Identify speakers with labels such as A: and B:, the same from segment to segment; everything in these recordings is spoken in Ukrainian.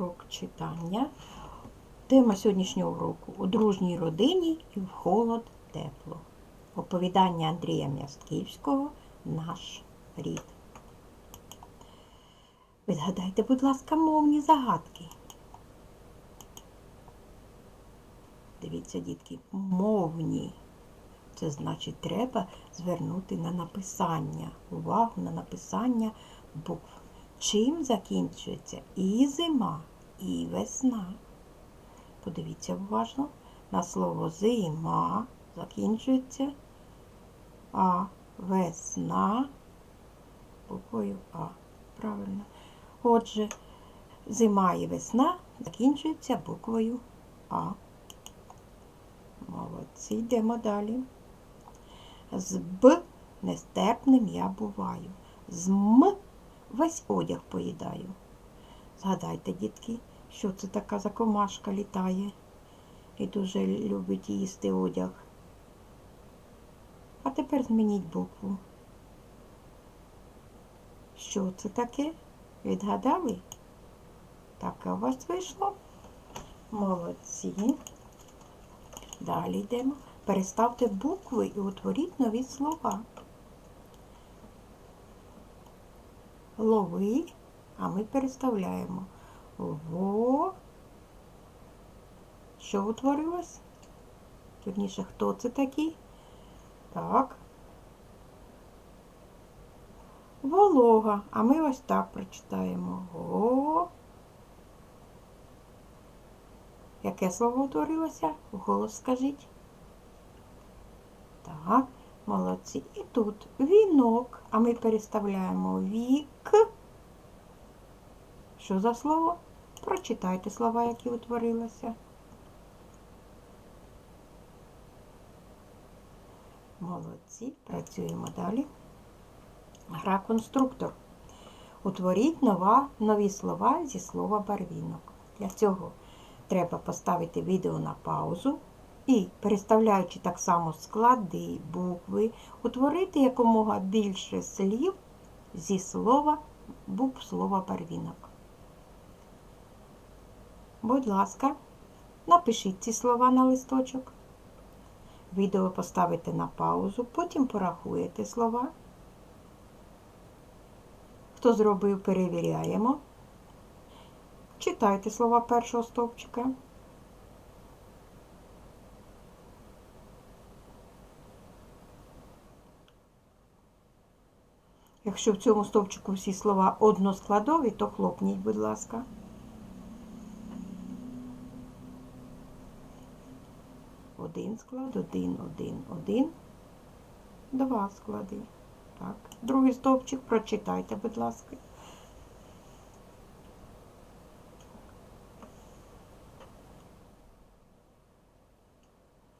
A: урок читання. Тема сьогоднішнього уроку у дружній родині і в холод тепло. Оповідання Андрія Мястківського Наш рід. Відгадайте, будь ласка, мовні загадки. Дивіться, дітки, мовні. Це значить, треба звернути на написання, увагу на написання букв. Чим закінчується і зима, і весна. Подивіться уважно, на слово зима закінчується А весна буквою А. Правильно. Отже, зима і весна закінчуються буквою А. Молодці, йдемо далі. З Б нестерпним я буваю. З М весь одяг поїдаю. Згадайте, дітки, що це така за комашка літає і дуже любить їсти одяг. А тепер змініть букву. Що це таке? Відгадали? Так, у вас вийшло? Молодці. Далі йдемо. Переставте букви і утворіть нові слова. Лови, а ми переставляємо. Во. Що утворилось? Вірніше, хто це такий? Так. Волога. А ми ось так прочитаємо. Го. Яке слово утворилося? Вголос скажіть. Так, молодці. І тут вінок, а ми переставляємо вік. Що за слово? Прочитайте слова, які утворилися. Молодці. Працюємо далі. Гра конструктор. Утворіть нова, нові слова зі слова барвінок. Для цього треба поставити відео на паузу і, переставляючи так само склади, букви, утворити якомога більше слів зі слова букв слова барвінок. Будь ласка, напишіть ці слова на листочок. Відео поставите на паузу, потім порахуєте слова. Хто зробив, перевіряємо. Читайте слова першого стовпчика. Якщо в цьому стовпчику всі слова односкладові, то хлопніть, будь ласка. Один склад, один, один, один, два склади. Так. Другий стовпчик прочитайте, будь ласка.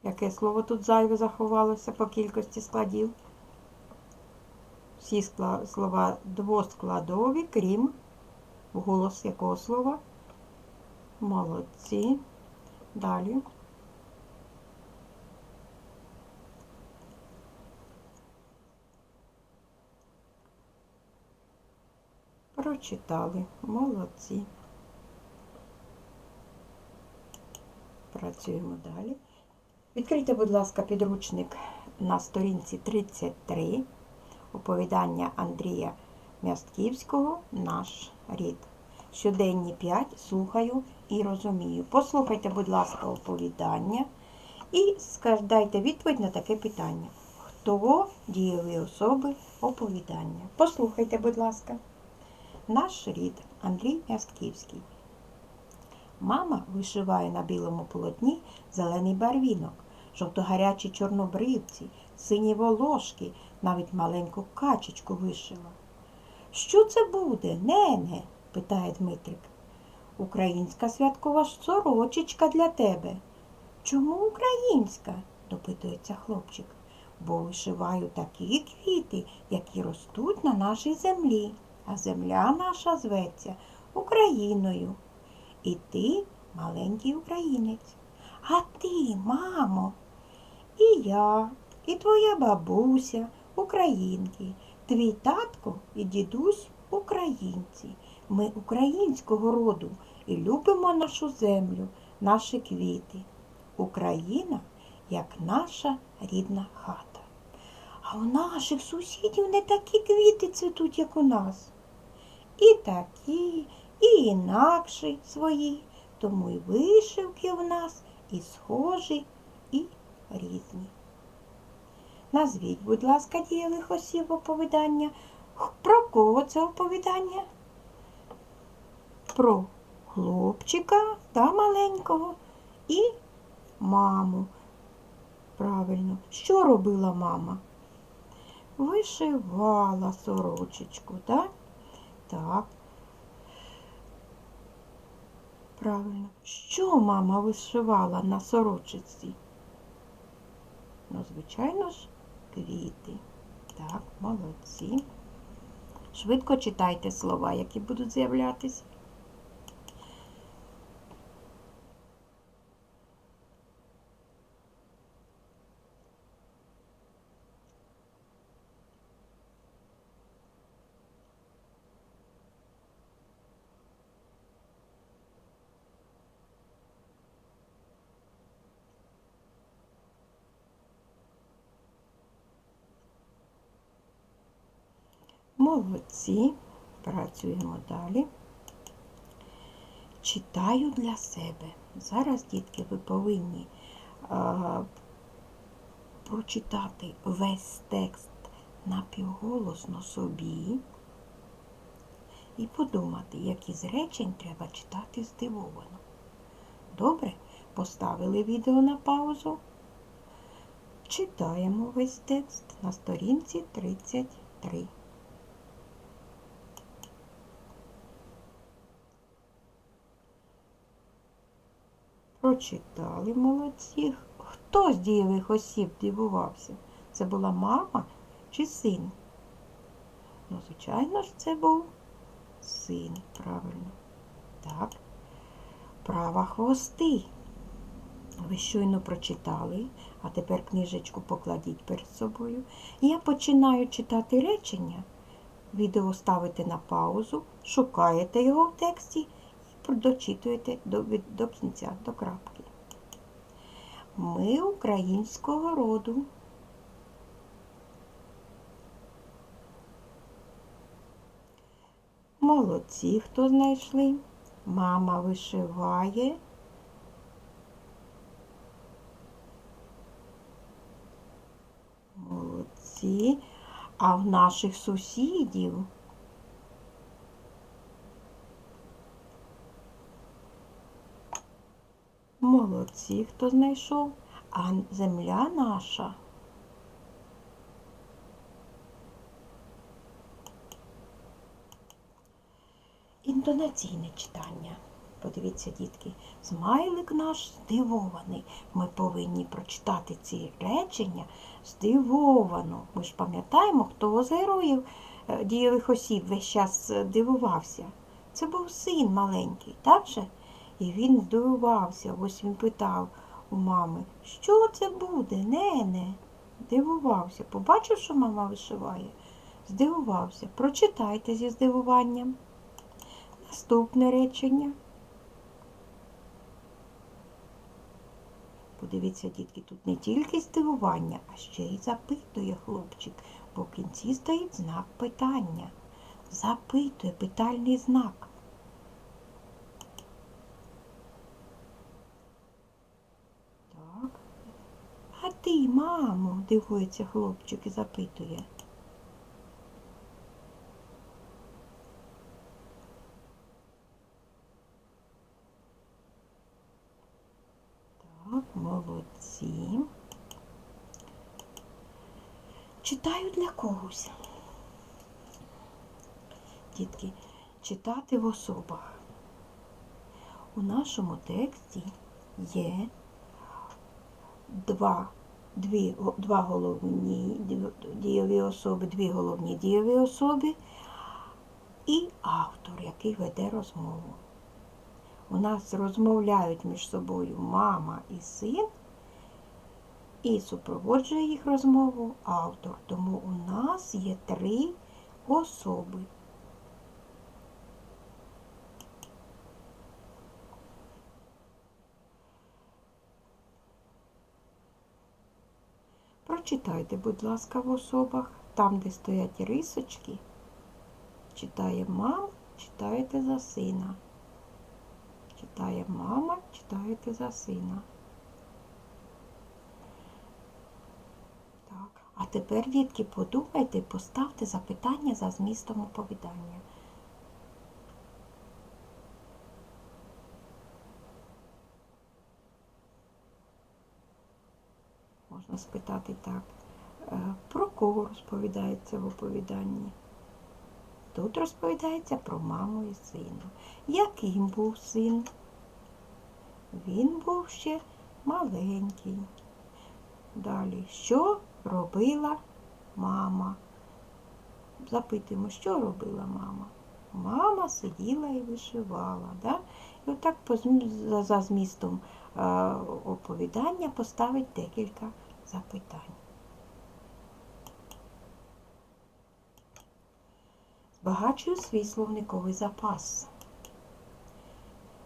A: Яке слово тут зайве заховалося по кількості складів? Всі слова двоскладові, крім голос якого слова? Молодці. Далі. Прочитали. Молодці. Працюємо далі. Відкрийте, будь ласка, підручник на сторінці 33. Оповідання Андрія Мястківського Наш рід. Щоденні 5 слухаю і розумію. Послухайте, будь ласка, оповідання і дайте відповідь на таке питання. Хто дієві особи оповідання? Послухайте, будь ласка. Наш рід Андрій Мястківський. Мама вишиває на білому полотні зелений барвінок, жовтогарячі чорнобривці, сині волошки, навіть маленьку качечку вишила. Що це буде, нене? питає Дмитрик. Українська святкова сорочечка для тебе. Чому українська? допитується хлопчик. Бо вишиваю такі квіти, які ростуть на нашій землі, а земля наша зветься Україною. І ти маленький українець. А ти, мамо, і я, і твоя бабуся, українки, твій татко і дідусь українці. Ми українського роду і любимо нашу землю, наші квіти. Україна як наша рідна хата. А у наших сусідів не такі квіти цвітуть, як у нас. І такі, і інакші свої, тому і вишивки в нас і схожі, і різні. Назвіть, будь ласка, дієвих осіб оповідання. Про кого це оповідання? Про хлопчика та маленького і маму. Правильно, що робила мама? Вишивала сорочечку, так? Так. Правильно. Що мама вишивала на сорочиці? Ну, звичайно ж, квіти. Так, молодці. Швидко читайте слова, які будуть з'являтися. Молодці. Працюємо далі. Читаю для себе. Зараз, дітки, ви повинні а, прочитати весь текст напівголосно собі і подумати, які з речень треба читати здивовано. Добре? Поставили відео на паузу. Читаємо весь текст на сторінці 33. Прочитали молодці. Хто з дієвих осіб дивувався? Це була мама чи син? Ну, звичайно ж, це був син, правильно. Так. Права хвости. Ви щойно прочитали, а тепер книжечку покладіть перед собою. Я починаю читати речення. Відео ставите на паузу, шукаєте його в тексті дочитуєте до, до кінця, до крапки. Ми українського роду. Молодці, хто знайшли. Мама вишиває. Молодці. А в наших сусідів молодці, хто знайшов. А земля наша. Інтонаційне читання. Подивіться, дітки, смайлик наш здивований. Ми повинні прочитати ці речення здивовано. Ми ж пам'ятаємо, хто з героїв е, дієвих осіб весь час дивувався. Це був син маленький, так же? І він здивувався. Ось він питав у мами, що це буде, нене? Дивувався. Побачив, що мама вишиває? Здивувався. Прочитайте зі здивуванням. Наступне речення. Подивіться, дітки, тут не тільки здивування, а ще й запитує хлопчик, бо в кінці стоїть знак питання. Запитує питальний знак. Так. А ти, мамо, дивується хлопчик і запитує. Так, молодці. Читаю для когось. Дітки, читати в особах. У нашому тексті є два, дві, два головні дієві особи, дві головні дієві особи і автор, який веде розмову. У нас розмовляють між собою мама і син, і супроводжує їх розмову автор. Тому у нас є три особи. Прочитайте, будь ласка, в особах, там, де стоять рисочки, читає мама, читаєте за сина. Читає мама, читаєте за сина. Так. А тепер, дітки, подумайте, поставте запитання за змістом оповідання. Можна спитати так. е, Про кого розповідається в оповіданні? Тут розповідається про маму і сина. Яким був син? Він був ще маленький. Далі, що робила мама? Запитуємо, що робила мама? Мама сиділа і вишивала. Да? І отак за- змістом е, оповідання поставить декілька запитань. Збагачую свій словниковий запас.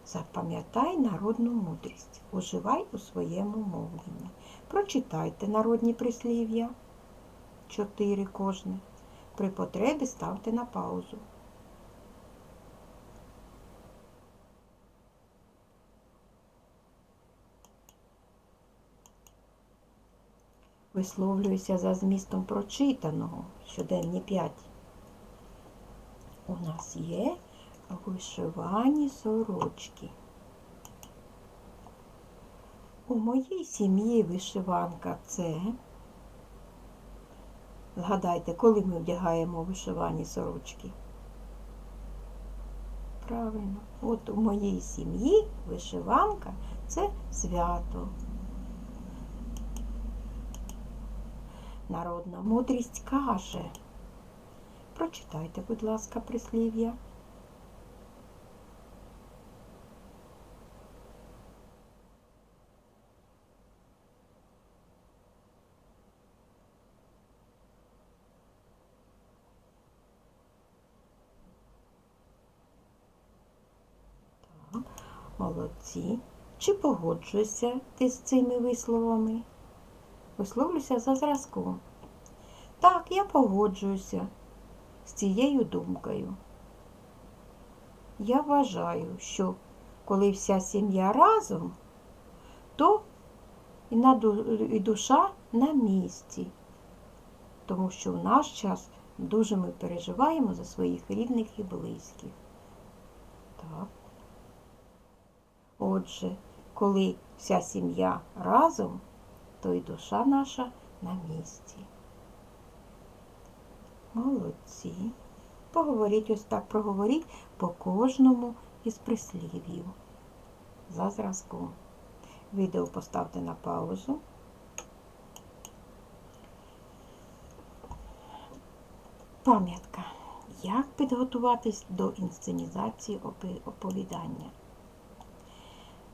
A: Запам'ятай народну мудрість, уживай у своєму мовленні. Прочитайте народні прислів'я, чотири кожне. При потребі ставте на паузу. Висловлююся за змістом прочитаного, щоденні 5. У нас є вишивані сорочки. У моїй сім'ї вишиванка це. Згадайте, коли ми вдягаємо вишивані сорочки. Правильно, от у моїй сім'ї вишиванка це свято. Народна мудрість каже. Прочитайте, будь ласка, прислів'я. Молодці. Чи погоджуєшся ти з цими висловами? Висловлюся за зразком. Так, я погоджуюся з цією думкою. Я вважаю, що коли вся сім'я разом, то і, душа на місці. Тому що в наш час дуже ми переживаємо за своїх рідних і близьких. Так. Отже, коли вся сім'я разом, то і душа наша на місці. Молодці. Поговоріть ось так, проговоріть по кожному із прислів'їв за зразком. Відео поставте на паузу. Пам'ятка. Як підготуватись до інсценізації оповідання?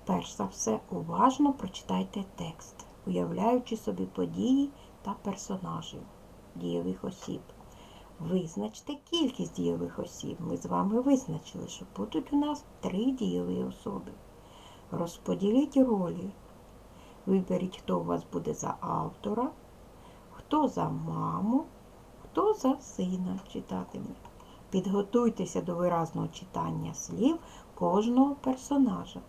A: Перш за все, уважно прочитайте текст, уявляючи собі події та персонажів, дієвих осіб. Визначте кількість дієвих осіб. Ми з вами визначили, що будуть у нас три дієві особи. Розподіліть ролі. Виберіть, хто у вас буде за автора, хто за маму, хто за сина читатиме. Підготуйтеся до виразного читання слів кожного персонажа.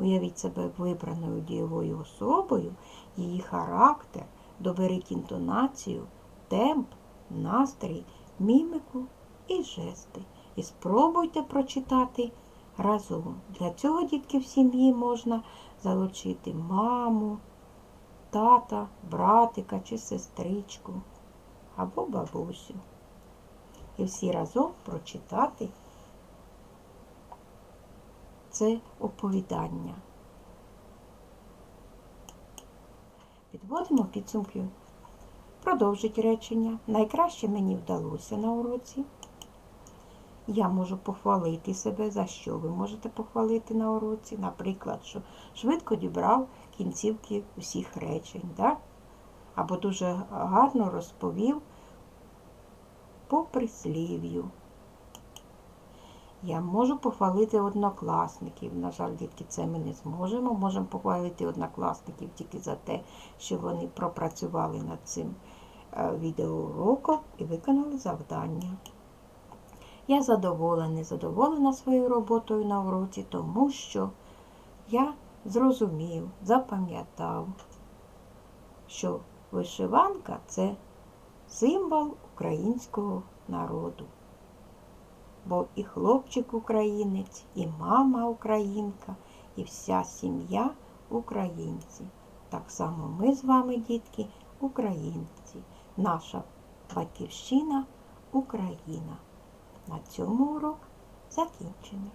A: Уявіть себе вибраною дієвою особою, її характер, доберіть інтонацію, темп, настрій, міміку і жести. І спробуйте прочитати разом. Для цього, дітки, в сім'ї можна залучити маму, тата, братика чи сестричку або бабусю. І всі разом прочитати це оповідання. Підводимо підсумки. Продовжить речення. Найкраще мені вдалося на уроці. Я можу похвалити себе, за що ви можете похвалити на уроці. Наприклад, що швидко дібрав кінцівки усіх речень, да? або дуже гарно розповів по прислів'ю. Я можу похвалити однокласників. На жаль, дітки, це ми не зможемо. Можемо похвалити однокласників тільки за те, що вони пропрацювали над цим е, відеоуроком і виконали завдання. Я задоволена, задоволена своєю роботою на уроці, тому що я зрозумів, запам'ятав, що вишиванка це символ українського народу. Бо і хлопчик українець, і мама українка, і вся сім'я українці. Так само ми з вами, дітки, українці. Наша батьківщина Україна. На цьому урок закінчений.